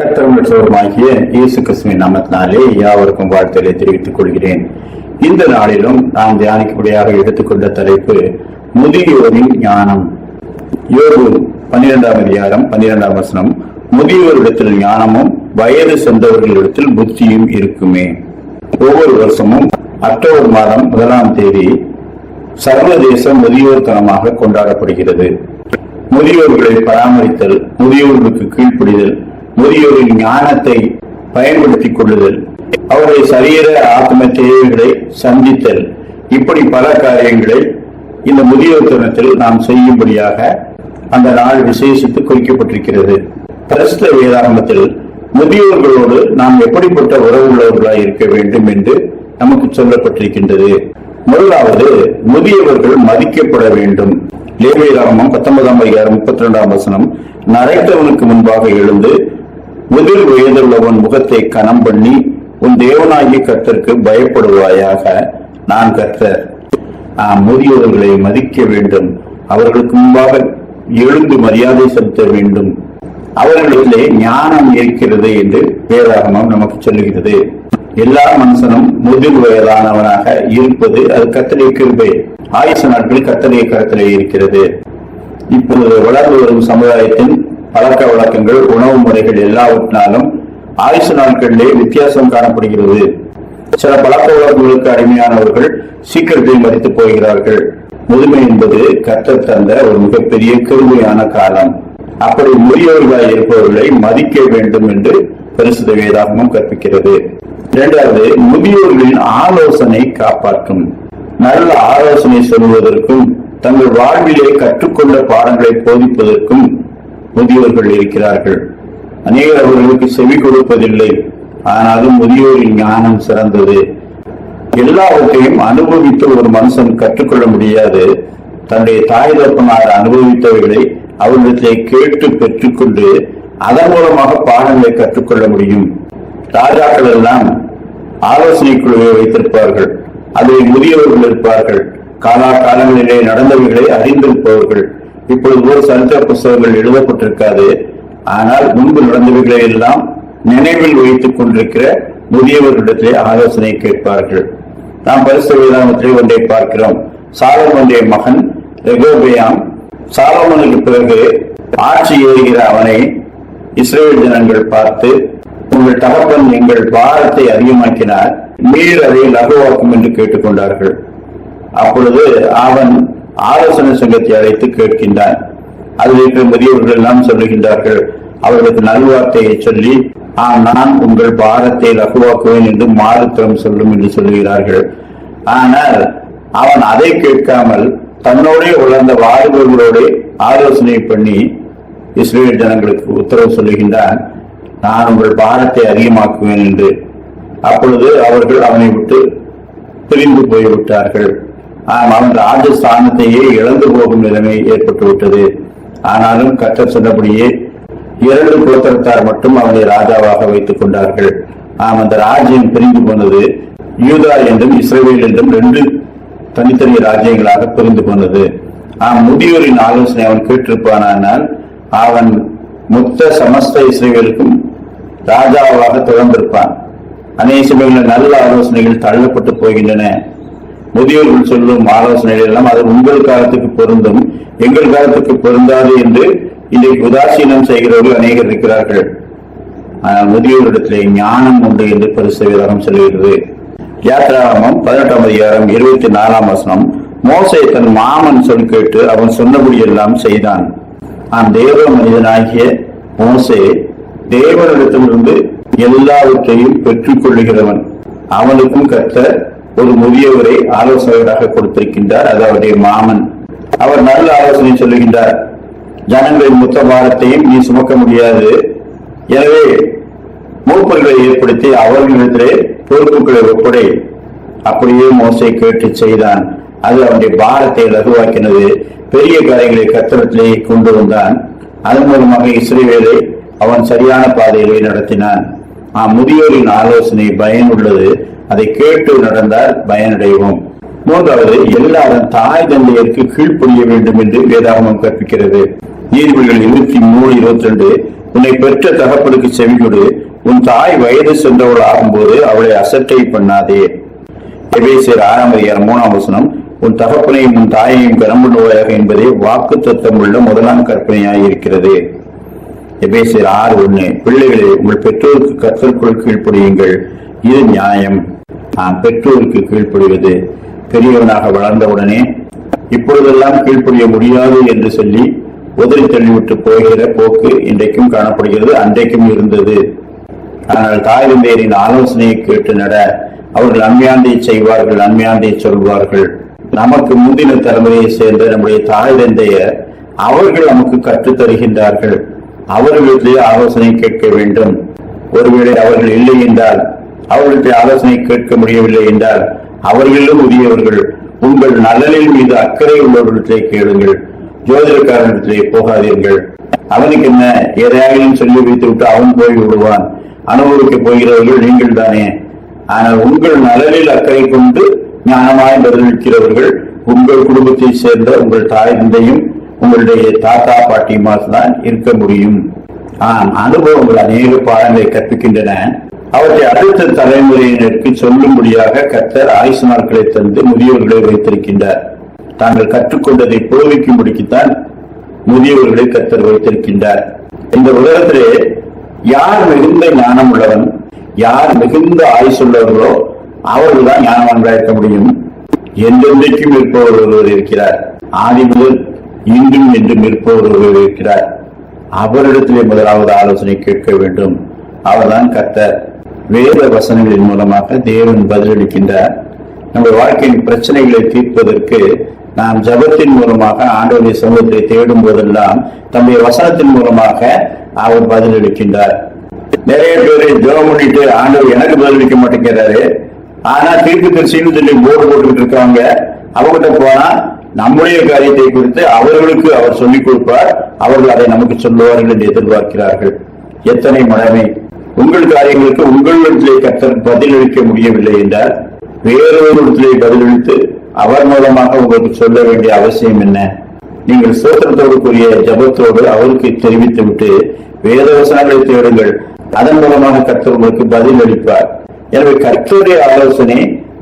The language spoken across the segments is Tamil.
கர்த்தரும் ரட்சகருமாகிய இயேசு கிறிஸ்துவின் நாமத்தினாலே யாவருக்கும் வாழ்த்துக்களை தெரிவித்துக் கொள்கிறேன். இந்த நாளிலும் நாம் தியானிக்கும்படியாக எடுத்துக்கொண்ட தலைப்பு முதியோரின் ஞானம். யோகு பன்னிரெண்டாம் அதிகாரம் பன்னிரெண்டாம் வசனம். முதியோரிடத்தில் ஞானமும் வயது சென்றவர்களிடத்தில் புத்தியும் இருக்குமே. ஒவ்வொரு வருஷமும் அக்டோபர் மாதம் முதலாம் தேதி சர்வதேச முதியோர் தனமாக கொண்டாடப்படுகிறது. முதியோர்களை பராமரித்தல் முதியோர்களுக்கு கீழ்ப்படிதல் முதியோரின் ஞானத்தை பயன்படுத்திக் கொள்ளுதல் அவருடைய சரீர ஆத்ம தேவைகளை சந்தித்தல். இப்படி பல காரியங்களை இந்த முதியோர் தினத்தில் நாம் செய்யும்படியாக அந்த நாள் விசேஷித்து குறிக்கப்பட்டிருக்கிறது. பிரஸ்த வேதாரம்பத்தில் முதியோர்களோடு நாம் எப்படிப்பட்ட உறவுள்ளவர்களாய் இருக்க வேண்டும் என்று நமக்கு சொல்லப்பட்டிருக்கின்றது. முதலாவது முதியவர்கள் மதிக்கப்பட வேண்டும். லேவியராகமம் பத்தொன்பதாம் அதிகாரம் முப்பத்தி ரெண்டாம் வசனம் நரைத்தவனுக்கு முன்பாக எழுந்து முதிர் வயதுள்ளவன் முகத்தை கனம் பண்ணி உன் தேவனாகி கர்த்தருக்கு பயப்படுவாயாக நான் கர்த்தர். நாம் முதியோர்களை மதிக்க வேண்டும். அவர்களுக்கு முன்பாக எழுந்து மரியாதை செலுத்த வேண்டும். அவர்களிலே ஞானம் இருக்கிறது என்று வேதாகமம் நமக்கு சொல்லுகிறது. எல்லா மனுஷனும் முதிர் வயதானவனாக இருப்பது அது கத்தனை கிருபை. ஆயுச நாட்களில் கத்தனை கருத்திலே இருக்கிறது. இப்பொழுது வளர்ந்து வரும் சமுதாயத்தின் பழக்க வழக்கங்கள் உணவு முறைகள் எல்லாவற்றினாலும் ஆயுசு நாட்களிலே வித்தியாசம் காணப்படுகிறது. சில பழக்க வழக்கங்களுக்கு அடிமையானவர்கள் சீக்கிரத்தில் மறித்து போகிறார்கள். முதுமை என்பது கத்தர் தந்த ஒரு மிகப்பெரிய கருமையான காலம். அப்படி முதியவர்களாய் இருப்பவர்களை மதிக்க வேண்டும் என்று பரிசுத்த வேதாகமும் கற்பிக்கிறது. இரண்டாவது முதியோர்களின் ஆலோசனை காப்பாற்றும். நல்ல ஆலோசனை சொல்வதற்கும் தங்கள் வாழ்விலே கற்றுக்கொண்ட பாடங்களை போதிப்பதற்கும் முதியோர்கள் இருக்கிறார்கள். அநேகர் அவர்களுக்கு செவி கொடுப்பதில்லை. ஆனாலும் முதியோரின் ஞானம் சிறந்தது. எல்லாவற்றையும் அனுபவித்து ஒரு மனுஷன் கற்றுக்கொள்ள முடியாது. தன்னுடைய தாய் தப்பனார் அனுபவித்தவைகளை அவர்களிடத்தை கேட்டு பெற்றுக்கொண்டு அதன் மூலமாக பாடங்களை கற்றுக்கொள்ள முடியும். ராஜாக்கள் எல்லாம் ஆலோசனை குழுவை வைத்திருப்பார்கள். அதில் முதியவர்கள் இருப்பார்கள். காலா காலங்களிலே நடந்தவைகளை அறிந்திருப்பவர்கள். இப்பொழுது ஒரு சரித்திர புஸ்தகங்கள் எழுதப்பட்டிருக்காது. ஆனால் முன்பு நடந்தவைகளை எல்லாம் நினைவில் வைத்துக் கொண்டிருக்கிற முதியவர்களிடத்திலே ஆலோசனை கேட்பார்கள். நாம் பரிசு வேதாமத்திலே ஒன்றை பார்க்கிறோம். சாலமனுடைய மகன் ரெகோபியாம் சாலமனுக்கு பிறகு ஆட்சி ஏறுகிற அவனை இஸ்ரேல் ஜனங்கள் பார்த்து உங்கள் தகப்பன் எங்கள் பாரத்தை அதிகமாக்கினார் நீர் அதை லகுவாக்கும் என்று கேட்டுக்கொண்டார்கள். அப்பொழுது அவன் ஆலோசனை சங்கத்தை அழைத்து கேட்கின்றான். அதில் இருக்கிற முதியவர்கள் எல்லாம் சொல்லுகின்றார்கள். அவர்களுக்கு நல்வார்த்தையை சொல்லி ஆம் நான் உங்கள் பாரத்தை லகுவாக்குவேன் என்று மாறுத்தரம் சொல்லும் என்று சொல்லுகிறார்கள். ஆனால் அவன் அதை கேட்காமல் தன்னோடே உழந்த வாலிபர்களோடு ஆலோசனை பண்ணி இஸ்ரேல் ஜனங்களுக்கு உத்தரவு சொல்லுகின்றான். நான் உங்கள் பாரத்தை அதிகமாக்குவேன் என்று. அப்பொழுது அவர்கள் அவனை விட்டு பிரிந்து போய்விட்டார்கள். அவன் ராஜஸ்தானத்தையே இழந்து போகும் நிலைமை ஏற்பட்டுவிட்டது ஆனாலும் கத்தர் சொன்னபடியே இரண்டு கோத்திரத்தார் மட்டும் அவனை ராஜாவாக வைத்துக் கொண்டார்கள். ஆம் அந்த ராஜ்யம் பிரிந்து போனது யூதா என்றும் இஸ்ரேல் என்றும் ரெண்டு தனித்தனி ராஜ்யங்களாக பிரிந்து போனது. ஆம் முதியோரின் ஆலோசனை அவன் கேட்டிருப்பானால் அவன் மொத்த சமஸ்த இஸ்ரேலுக்கும் ராஜாவாக தொடர்ந்திருப்பான். அநேக சமயங்களில் நல்ல ஆலோசனைகள் தள்ளப்பட்டு போகின்றன. முதியோர்கள் சொல்லும் ஆலோசனைகள் எல்லாம் அது உங்கள் காலத்துக்கு பொருந்தும் எங்கள் காலத்துக்கு பொருந்தாது என்று இன்றைக்கு உதாசீனம் செய்கிறவர்கள் அநேகர் இருக்கிறார்கள். முதியோரிடத்திலே ஞானம் உண்டு என்று பரிசு வேதாகம் சொல்லுகிறது. யாத்ராமம் பதினெட்டாம் அதிகாரம் இருபத்தி நாலாம் வசனம். மோசை தன் மாமன் சொல் கேட்டு அவன் சொன்னபடி எல்லாம் செய்தான். நான் தேவ மனிதனாகிய மோசே தேவனிடத்திலிருந்து எல்லாவற்றையும் பெற்றுக் கொள்ளுகிறவன் அவனுக்கும் கத்த ஒரு முதியவரை ஆலோசகராக கொடுத்திருக்கின்றார். அது அவருடைய மாமன். அவர் நல்ல ஆலோசனை சொல்லுகின்றார். ஜனங்களின் மொத்த பாரத்தையும் நீ சுமக்க முடியாது. எனவே மூப்பர்களை ஏற்படுத்தி அவர்களிடத்திலே பொறுப்புகளை ஒப்படை. அப்படியே மோசை கேட்டு செய்தான். அது அவனுடைய பாரத்தை லகுவாக்கினது. பெரிய காரியங்களை கத்திரத்திலே கொண்டு வந்தான். அதன் மூலமாக இஸ்ரேவேலை அவன் சரியான பாதையிலே நடத்தினான். ஆ முதியோரின் ஆலோசனை பயனுள்ளது. அதை கேட்டு நடந்தால் பயனடைவோம். மூன்றாவது எல்லாரும் தாய் தந்தையருக்கு கீழ்ப்படிய வேண்டும் என்று வேதாகமம் கற்பிக்கிறது. நீதிபதிகள் இருபத்தி மூணு இருபத்தி ரெண்டு உன்னை பெற்ற தகப்பனுக்கு செவிகொடு. உன் தாய் வயது சென்றவள் ஆகும்போது அவளை அசட்டை பண்ணாதே. எபேசியர் ஆறாம் அதிகாரம் மூணாம் வசனம் உன் தகப்பனையும் உன் தாயையும் கனம்புடுவாயாக என்பதே வாக்கு தத்துவம் உள்ள முதலாம் கற்பனையாய் இருக்கிறது எபேசியர் ஆறு ஒண்ணு பிள்ளைகளே உங்கள் பெற்றோருக்கு கத்தற்குள் கீழ்ப்படியுங்கள். இது நியாயம். பெற்றோருக்கு கீழ்ப்படிவது பெரியவனாக வளர்ந்தவுடனே இப்பொழுதெல்லாம் கீழ்ப்படிய முடியாது என்று சொல்லி உதறி தள்ளிவிட்டு போகிற போக்கு இன்றைக்கும் காணப்படுகிறது அன்றைக்கும் இருந்தது. ஆனால் தாய் தந்தையரின் ஆலோசனையை கேட்டு நட அவர்கள் அண்மையாண்டை செய்வார்கள் அண்மையாண்டை சொல்வார்கள். நமக்கு முந்தின தலைமுறையை சேர்ந்த நம்முடைய தாய் தந்தையர் அவர்கள் நமக்கு கற்றுத் தருகின்றார்கள். அவர்களிடத்திலே ஆலோசனை கேட்க வேண்டும். ஒருவேளை அவர்கள் இல்லை என்றால் அவர்களுடைய ஆலோசனை கேட்க முடியவில்லை என்றால் அவர்களிலும் உரியவர்கள் உங்கள் நலனில் மீது அக்கறை உள்ளவர்களிடத்திலே கேளுங்கள். ஜோதிடக்காரனிடத்திலே போகாதீர்கள். அவனுக்கு என்ன எதையாயினும் சொல்லி வைத்து விட்டு அவன் போய் விடுவான். அனுபவிக்க போகிறவர்கள் நீங்கள் தானே. ஆனால் உங்கள் நலனில் அக்கறை கொண்டு ஞானமாய் பதிலளிக்கிறவர்கள் உங்கள் குடும்பத்தை சேர்ந்த உங்கள் தாய் தந்தையும் உங்களுடைய தாத்தா பாட்டியுமாக தான் இருக்க முடியும். ஆம் அனுபவங்கள் அநேக பாடங்களை கற்பிக்கின்றன. அவற்றை அடுத்த தலைமுறையினருக்கு சொல்லும்படியாக கத்தர் ஆயுசு நாட்களை தந்து முதியோர்களை வைத்திருக்கின்றார். தாங்கள் கற்றுக்கொண்டதை புரோகிக்கும்படிக்குத்தான் முதியோர்களை கத்தர் வைத்திருக்கின்றார். இந்த உலகத்திலே யார் மிகுந்த ஞானம் உள்ளவன் யார் மிகுந்த ஆயுசுள்ளவர்களோ அவர்கள் தான் ஞானவான்களாக இருக்க முடியும். என்றென்றைக்கும் இருப்பவர் ஒருவர் இருக்கிறார். ஆதி முதல் இன்றும் என்றும் இருப்பவர் ஒருவர் இருக்கிறார். அவரிடத்திலே முதலாவது ஆலோசனை கேட்க வேண்டும். அவர்தான் கத்தர். வேத வசனங்களின் மூலமாக தேவன் பதிலளிக்கின்றார். நம்முடைய வாழ்க்கையின் பிரச்சனைகளை தீர்ப்பதற்கு நாம் ஜபத்தின் மூலமாக ஆண்டவருடைய சமூகத்தை தேடும் போதெல்லாம் தம்முடைய வசனத்தின் மூலமாக அவர் பதிலளிக்கின்றார். நிறைய பேர் ஜெபம் பண்ணிட்டு ஆண்டவர் எனக்கு பதிலளிக்க மாட்டேங்கிறாரு. ஆனா தீர்ப்பு தரிசின்னு சொல்லி போர்டு போட்டுக்கிட்டு இருக்காங்க. அவங்ககிட்ட போனா நம்முடைய காரியத்தை குறித்து அவர்களுக்கு அவர் சொல்லிக் கொடுப்பார். அவர்கள் அதை நமக்கு சொல்லுவார்கள் என்று எதிர்பார்க்கிறார்கள். எத்தனை மடமை உங்கள் காரியங்களுக்கு உங்களிடத்திலே கத்தர் பதிலளிக்க முடியவில்லை என்றால் வேறொருத்திலே பதிலளித்து அவர் மூலமாக உங்களுக்கு சொல்ல வேண்டிய அவசியம் என்ன? நீங்கள் சோத்திரத்தோடு கூறிய ஜபத்தோடு அவருக்கு தெரிவித்து விட்டு வேத வசனங்களை தேடுங்கள். அதன் மூலமாக கர்த்தர் உங்களுக்கு பதில் அளிப்பார் எனவே கர்த்தருடைய ஆலோசனை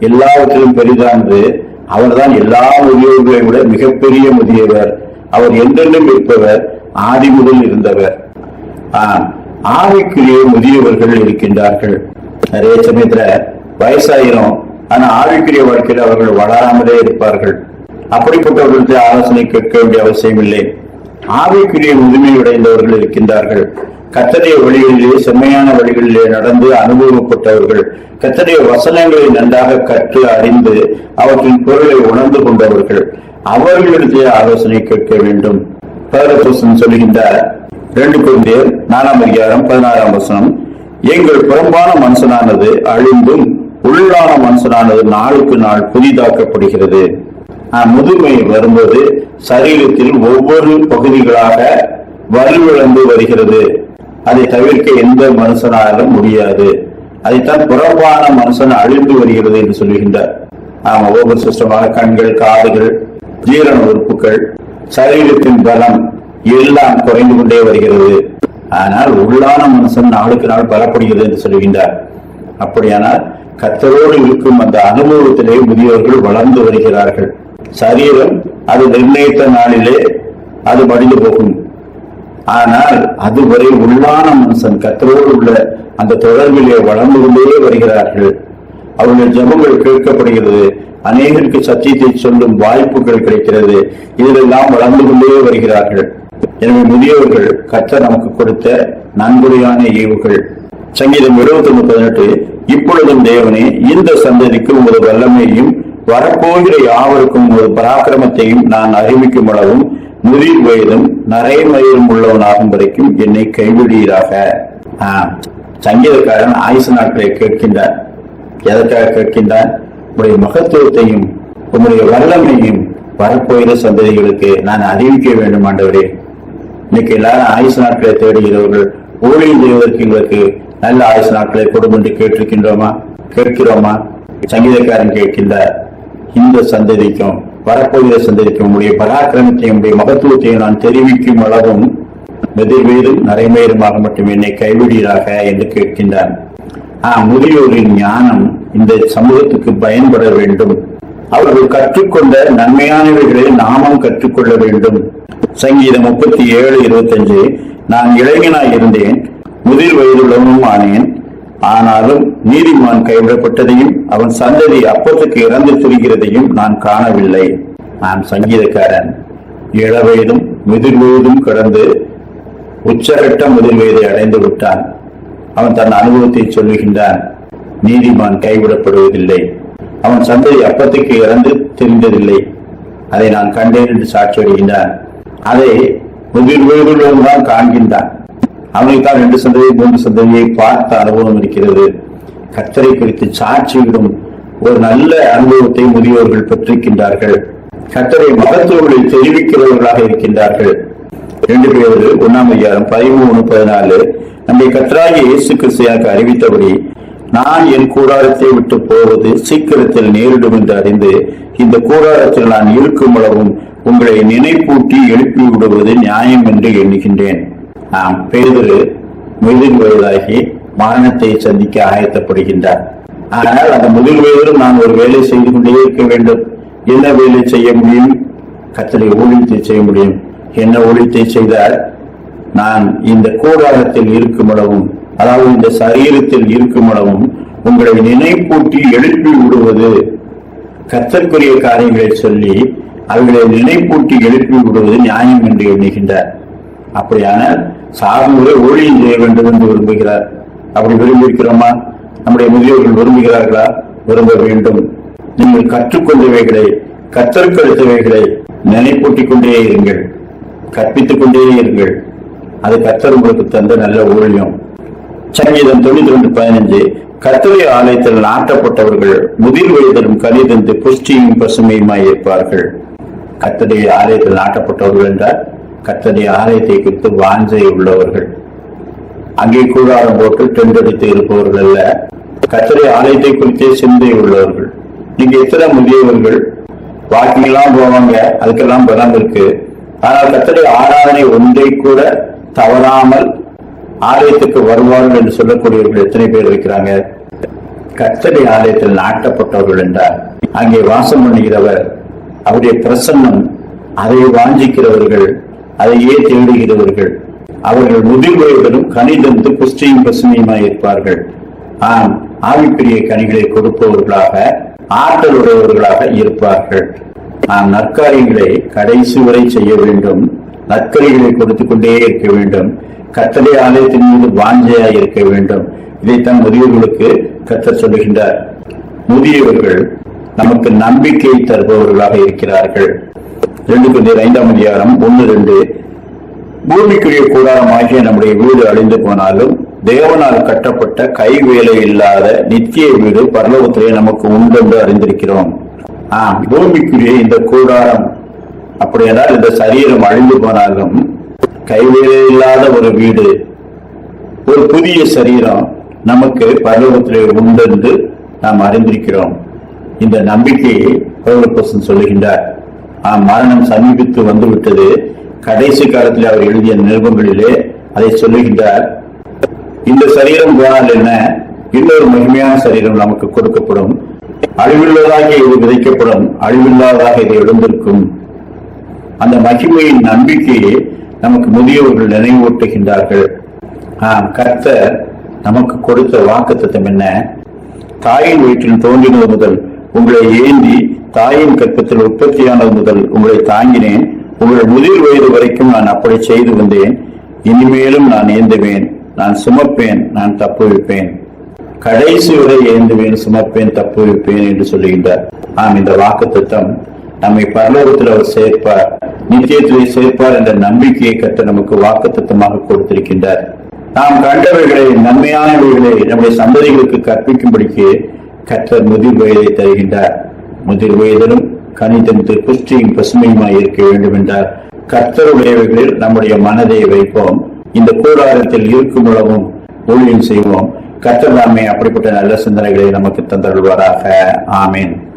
எல்லாவற்றிலும் பெரிதானது. அவர்தான் எல்லா முதியோர்களையும் விட மிகப்பெரிய முதியவர். அவர் என்றென்றும் இருப்பவர் ஆதி முதல் இருந்தவர். ஆஹ் ஆவிக்குரிய முதியவர்கள் இருக்கின்றார்கள். நிறைய சமயத்துல வயசாயிரும். ஆனா ஆவிக்குரிய வாழ்க்கையில் அவர்கள் வளராமலே இருப்பார்கள். அப்படிப்பட்டவர்களுக்கு ஆலோசனை கேட்க வேண்டிய அவசியம் இல்லை. ஆவிக்குரிய முதுமை இருக்கின்றார்கள். கத்தடைய வழிகளிலே செம்மையான வழிகளிலே நடந்து அனுபவப்பட்டவர்கள் கத்தடைய வசனங்களை நன்றாக கற்று அறிந்து அவற்றின் பொருளை உணர்ந்து கொண்டவர்கள் அவர்களிடத்திலே ஆலோசனை கேட்க வேண்டும். சொல்கின்றார் ரெண்டு குழந்தையர் நாலாம் அதிகாரம் பதினாறாம் வசனம். எங்கள் புறம்பான மனுஷனானது அழிந்தும் உள்ளான மனுஷனானது நாளுக்கு நாள் புதிதாக்கப்படுகிறது. முதுமை வரும்போது சரீரத்தில் ஒவ்வொரு பகுதிகளாக வலுவிழந்து வருகிறது. அதை தவிர்க்க எந்த மனுஷனாலும் முடியாது. அதைத்தான் புறம்பான மனுஷன் அழிந்து வருகிறது என்று சொல்லுகின்றார். ஆமா ஒவ்வொரு சிஸ்டமான கண்கள் காதுகள் ஜீரண உறுப்புகள் சரீரத்தின் பலம் எல்லாம் குறைந்து கொண்டே வருகிறது. ஆனால் உள்ளான மனுஷன் நாளுக்கு நாள் பலப்படுகிறது என்று சொல்கின்றார் அப்படியானால் கத்தரோடு இருக்கும் அந்த அனுபவத்திலே முதியவர்கள் வளர்ந்து வருகிறார்கள். சரீரம் அது நிர்ணயித்த நாளிலே அது மடிந்து போகும். ஆனால் அதுவரை உள்ளான மனுஷன் கத்தரோடு உள்ள அந்த தொடர்பிலே வளர்ந்து கொண்டே வருகிறார்கள். அவருடைய ஜபங்கள் கேட்கப்படுகிறது. அநேகருக்கு சத்தியத்தை சொல்லும் வாய்ப்புகள் கிடைக்கிறது. இதிலெல்லாம் வளர்ந்து கொண்டே வருகிறார்கள். எனவே முதியவர்கள் கத்த நமக்கு கொடுத்த நன்கொடையான ஈவுகள். சங்கீதம் 71 பதினெட்டு இப்பொழுதும் தேவனே இந்த சந்ததிக்கு உமது வல்லமையையும் வரப்போகிற யாவருக்கும் உமது பராக்கிரமத்தையும் நான் அறிவிக்கும் அளவும் முதிர் வயதும் நரைமயிரும் உள்ளவனாகும் வரைக்கும் என்னை கைவிடுகிறாக ஆஹ், சங்கீதக்காரன் ஆயுசு நாட்களை கேட்கின்றார். எதற்காக கேட்கின்றார்? உங்களுடைய மகத்துவத்தையும் உங்களுடைய வல்லமையும் வரப்போகிற சந்ததிகளுக்கு நான் அறிவிக்க வேண்டும் ஆண்டவரே. இன்னைக்கு எல்லாரும் ஆயுசு நாட்களை தேடுகிறவர்கள் ஊழியம் செய்வதற்கு எங்களுக்கு நல்ல ஆயுசு நாட்களை கொடுக்கும் என்று கேட்டிருக்கின்றோமா? கேட்கிறோமா? சங்கீதக்காரன் கேட்கின்றார் இந்த சந்ததிக்கும் வரப்போகிற சந்ததிக்கும் உடைய பராக்கிரமத்தையும் உடைய மகத்துவத்தையும் நான் தெரிவிக்கும் அளவும் வெதிர் நரைமேருமாக மட்டும் என்னை கைவிடுகிறாக என்று கேட்கின்றான். ஆஹ் முதியோரின் ஞானம் இந்த சமூகத்துக்கு பயன்பட வேண்டும். அவர்கள் கற்றுக்கொண்ட நன்மையானவைகளை நாமும் கற்றுக்கொள்ள வேண்டும். சங்கீதம் முப்பத்தி ஏழு இருபத்தஞ்சு. நான் இளைஞனாய் இருந்தேன் முதிர் வயதுள்ளவனும் ஆனேன். ஆனாலும் நீதிமான் கைவிடப்பட்டதையும் அவன் சந்ததி அப்பத்துக்கு இறந்து திரிகிறதையும் நான் காணவில்லை. நான் சங்கீதக்காரன். இளவயதும் முதிர் வயதும் கடந்து உச்சகட்ட முதிர் வயதை அடைந்து விட்டான். அவன் தன் அனுபவத்தை சொல்லுகின்றான் நீதிமான் கைவிடப்படுவதில்லை. அவன் சந்ததி அப்பத்துக்கு இறந்து தெரிந்ததில்லை. அதை நான் கண்டேன் என்று சாட்சி அடைகின்றான் அதை முதிர் வயதுள்ளவன் தான் காண்கின்றான். அவனுக்கு தான் ரெண்டு சந்ததியை மூன்று சந்ததியை பார்த்த அனுபவம் இருக்கிறது. கத்தரை குறித்து சாட்சியிடும் ஒரு நல்ல அனுபவத்தை முதியோர்கள் பெற்றிருக்கின்றார்கள். கத்தரை மகத்துவர்களில் தெரிவிக்கிறவர்களாக இருக்கின்றார்கள். ரெண்டு பேரு ஒன்னாம் அதிகாரம் பதிமூணு பதினாலு நம்மை கத்தராகிய இயேசு கிறிஸ்தியாக அறிவித்தபடி நான் என் கூடாரத்தை விட்டு போவது சீக்கிரத்தில் நேரிடும் என்று அறிந்து இந்த கூடாரத்தில் நான் இருக்கும் அளவும் உங்களை நினைப்பூட்டி எழுப்பி விடுவது நியாயம் என்று எண்ணுகின்றேன். நாம் பேதுரு முதிர் வயதாகி மரணத்தை சந்திக்க ஆயத்தப்படுகின்றார். ஆனால் அந்த முதிர் வயதிலும் நான் ஒரு வேலை செய்து கொண்டே இருக்க வேண்டும். என்ன வேலை செய்ய முடியும்? கத்தரை ஊழியத்தை செய்ய முடியும். என்ன ஊழியத்தை செய்தால் நான் இந்த கூடாரத்தில் இருக்குமளவும் அதாவது இந்த சரீரத்தில் இருக்குமளவும் உங்களை நினைப்பூட்டி எழுப்பி விடுவது கத்தற்குரிய காரியங்களை சொல்லி அவர்களை நினைப்பூட்டி எழுப்பி விடுவது நியாயம் என்று எண்ணுகின்றார். அப்படியானால் சார்ந்தவரை ஊழியம் செய்ய வேண்டும் என்று விரும்புகிறார். அப்படி விரும்பியிருக்கிறோமா? நம்முடைய முதியோர்கள் விரும்புகிறார்களா? விரும்ப வேண்டும். நீங்கள் கற்றுக்கொண்டவைகளை கத்தற்கெடுத்தவைகளை நினைப்பூட்டிக் கொண்டே இருங்கள். கற்பித்துக் கொண்டே இருங்கள். அது கத்தர் உங்களுக்கு தந்த நல்ல ஊழியம். சங்கீதம் தொண்ணூத்தி ரெண்டு பதினஞ்சு கத்தரை ஆலயத்தில் நாட்டப்பட்டவர்கள் முதிர் வயதிலும் கனிதந்து புஷ்டியும் பசுமையுமாய் இருப்பார்கள். கத்தடைய ஆலயத்தில் நாட்டப்பட்டவர்கள் என்றால் கத்தடைய ஆலயத்தை குறித்து வாஞ்சை உள்ளவர்கள். அங்கே கூடாரம் போட்டு டெண்டெடுத்து இருப்பவர்கள் அல்ல. கத்தடைய ஆலயத்தை குறித்தே சிந்தை உள்ளவர்கள். நீங்க எத்தனை முதியவர்கள்? வாக்கிங்லாம் போவாங்க அதுக்கெல்லாம் பலம் இருக்கு. ஆனால் கத்தடைய ஆராதனை ஒன்றை கூட தவறாமல் ஆலயத்துக்கு வருவார்கள் என்று சொல்லக்கூடியவர்கள் எத்தனை பேர் இருக்கிறாங்க? கத்தடி ஆலயத்தில் நாட்டப்பட்டவர்கள் என்றார் அங்கே வாசம் பண்ணுகிறவர் அவருடைய பிரசன்னம் அதை வாஞ்சிக்கிறவர்கள் அதையே தேடுகிறவர்கள். அவர்கள் முதிர்வையுடனும் கனிதந்து புஷ்டியும் பசுமையுமாய் இருப்பார்கள். ஆம் ஆவிக்குரிய கனிகளை கொடுப்பவர்களாக ஆற்றல் உடையவர்களாக இருப்பார்கள். நாம் நற்காரியங்களை கடைசி வரை செய்ய வேண்டும். நற்கரிகளை கொடுத்துக் கொண்டே இருக்க வேண்டும். கத்தடை ஆலயத்தின் மீது வாஞ்சையாய் இருக்க வேண்டும். இதைத்தான் முதியவர்களுக்கு கத்தர் சொல்லுகின்றார். முதியவர்கள் நமக்கு நம்பிக்கை தருபவர்களாக இருக்கிறார்கள். ரெண்டு கொஞ்சம் ஐந்தாம் அதிகாரம் ஒன்று ரெண்டு. பூமிக்குரிய கூடாரமாகிய நம்முடைய வீடு அழிந்து போனாலும் தேவனால் கட்டப்பட்ட கை வேலை இல்லாத நித்திய வீடு பரலோகத்திலே நமக்கு உண்டென்று அறிந்திருக்கிறோம். ஆ பூமிக்குரிய இந்த கூடாரம் அப்படி என்றால் இந்த சரீரம் அழிந்து போனாலும் கைவேலை இல்லாத ஒரு வீடு ஒரு புதிய சரீரம் நமக்கு பரலோகத்திலே உண்டென்று நாம் அறிந்திருக்கிறோம். இந்த நம்பிக்கையை பௌரபோசன் சொல்லுகின்றார். ஆ மரணம் சமீபித்து வந்துவிட்டது. கடைசி காலத்தில் அவர் எழுதிய நிருபங்களிலே அதை சொல்லுகின்றார். இந்த சரீரம் போனால் என்ன? இன்னொரு மகிமையான சரீரம் நமக்கு கொடுக்கப்படும். அழிவுள்ளதாக இது விதைக்கப்படும். அழிவில்லாததாக இது எழுந்திருக்கும். அந்த மகிமையின் நம்பிக்கையை நமக்கு முதியவர்கள் நினைவூட்டுகின்றார்கள். ஆம் கர்த்தர் நமக்கு கொடுத்த வாக்குத்தத்தம் என்ன? தாயின் வயிற்றில் தோன்றினது முதல் உங்களை ஏந்தி தாயின் கற்பத்தில் உற்பத்தியானது முதல் உங்களை தாங்கினேன். உங்கள் முதிர் வயது வரைக்கும் நான் அப்படி செய்து வந்தேன். இனிமேலும் நான் ஏந்துவேன். நான் சுமப்பேன். நான் தப்புவிப்பேன் கடைசி வரை ஏந்துவேன் சுமப்பேன் தப்புவிப்பேன் என்று சொல்லுகின்றார். ஆம் இந்த வாக்குத்தத்தம் நம்மை பரலோகத்தில் அவர் சேர்ப்பார். நித்தியத்திலே சேர்ப்பார் என்ற நம்பிக்கையை கற்று நமக்கு வாக்குத்தத்தமாக கொடுத்திருக்கின்றார். நாம் கண்டவைகளை நன்மையானவைகளை நம்முடைய சந்ததிகளுக்கு கற்பிக்கும்படிக்கு கற்றர் முதிர் வயதை தருகின்றார். முதிர் வயதிலும் கணிதத்து புஷ்டியும் பசுமையுமாய் இருக்க வேண்டும் என்றார். கர்த்தருடையவைகளில் நம்முடைய மனதை வைப்போம். இந்த கூடாரத்தில் இருக்கும் உலகம் ஊழியம் செய்வோம். கர்த்தர் நாமே அப்படிப்பட்ட நல்ல சிந்தனைகளை நமக்கு தந்தருள்வாராக. ஆமேன்.